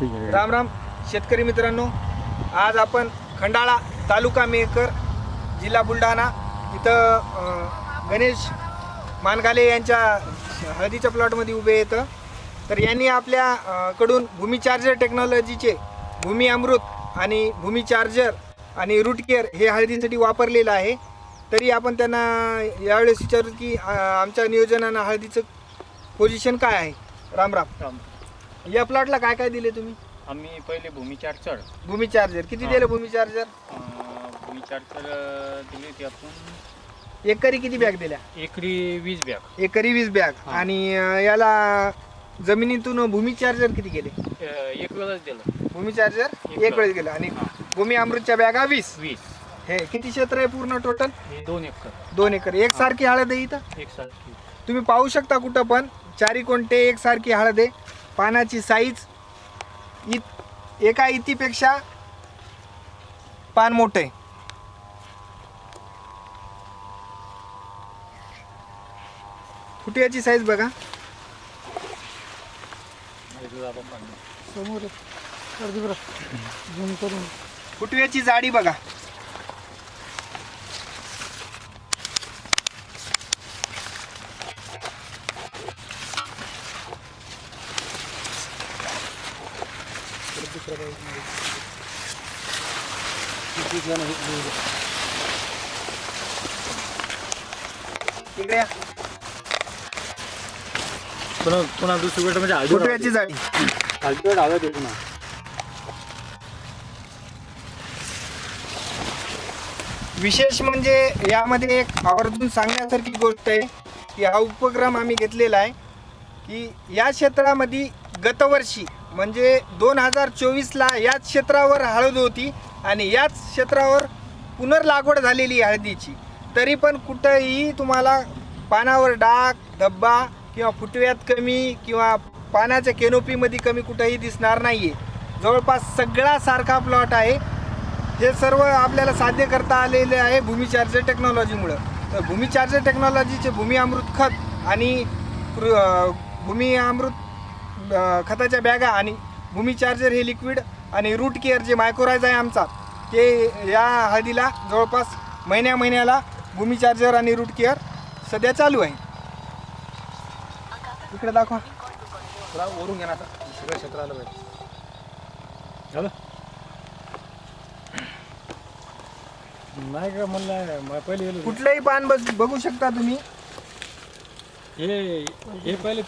ठीक आहे. राम राम. शेतकरी मित्रांनो आज आपण खंडाळा तालुका मेहकर जिल्हा बुलढाणा इथं अं, गणेश मानगाले यांच्या हळदीच्या प्लॉटमध्ये उभे येतं तर यांनी आपल्या अं, कडून भूमी चार्जर टेक्नॉलॉजीचे भूमी अमृत आणि भूमी चार्जर आणि रूट केअर हे हळदीसाठी वापरलेलं आहे. तरी आपण त्यांना यावेळेस विचारू की अं, आमच्या नियोजनानं हळदीचं पोझिशन काय आहे? राम. राम राम. या प्लॉटला काय काय दिले तुम्ही? आम्ही पहिले भूमिचार चढ भूमी चार्जर किती. दिलं भूमी चार्जर भूमिचार तर दिली होती आपण एकरी किती बॅग दिल्या? एकरी वीस बॅग एकरी वीस बॅग हा. आणि अं, याला जमिनीतून भूमी चार्जर किती गेले? एक वेळच दिलं. भूमी चार्जर एक वेळेस वेळ. गेलं. आणि हा. भूमी अमृतच्या बॅगा वीस. वीस. हे किती क्षेत्र आहे पूर्ण टोटल हे दोन एकर. दोन एकर. एक सारखी हळद आहे इथं? एक सारखी. तुम्ही पाहू शकता कुठं पण. चारी कोणते एक सारखी हळद आहे. पानाची साईज इत एका इतीपेक्षा पान मोठं आहे. फुटियाची साईज बघा. समोर फुटव्याची जाडी बघा. इकडे या. पुन्हा पुन्हा दुसरी गोष्ट म्हणजे जाडी हळदीवर हळद आहे पुन्हा विशेष म्हणजे यामध्ये एक आवर्जून सांगण्यासारखी गोष्ट आहे की हा उपक्रम आम्ही घेतलेला आहे की या क्षेत्रामध्ये गतवर्षी म्हणजे दोन हजार चोवीसला याच क्षेत्रावर हळद होती आणि याच क्षेत्रावर पुनर्लागवड झालेली आहे हळदीची. तरी पण कुठंही तुम्हाला पानावर डाग धब्बा किंवा फुटव्यात कमी किंवा पानाच्या केनोपीमध्ये कमी कुठंही दिसणार नाही आहे जवळपास सगळा सारखा प्लॉट आहे. हे सर्व आपल्याला साध्य करता आलेले आहे भूमिचार्जर टेक्नॉलॉजीमुळं. तर भूमिचार्जर टेक्नॉलॉजीचे भूमी अमृत खत आणि कृ- भूमी अमृत खताच्या बॅगा आणि भूमी चार्जर हे लिक्विड आणि रूट केअर जे मायक्रोरायझ आहे आमचा ते या हळदीला जवळपास महिन्या महिन्याला भूमी चार्जर आणि रूट केअर सध्या चालू आहे. इकडे दाखवा. वरून घ्या ना आता. सगळं क्षेत्र आलं पाहिजे झालं? नाही का म्हणलं पहिले कुठलंही पान बस बघू शकता तुम्ही. हे हे पहिले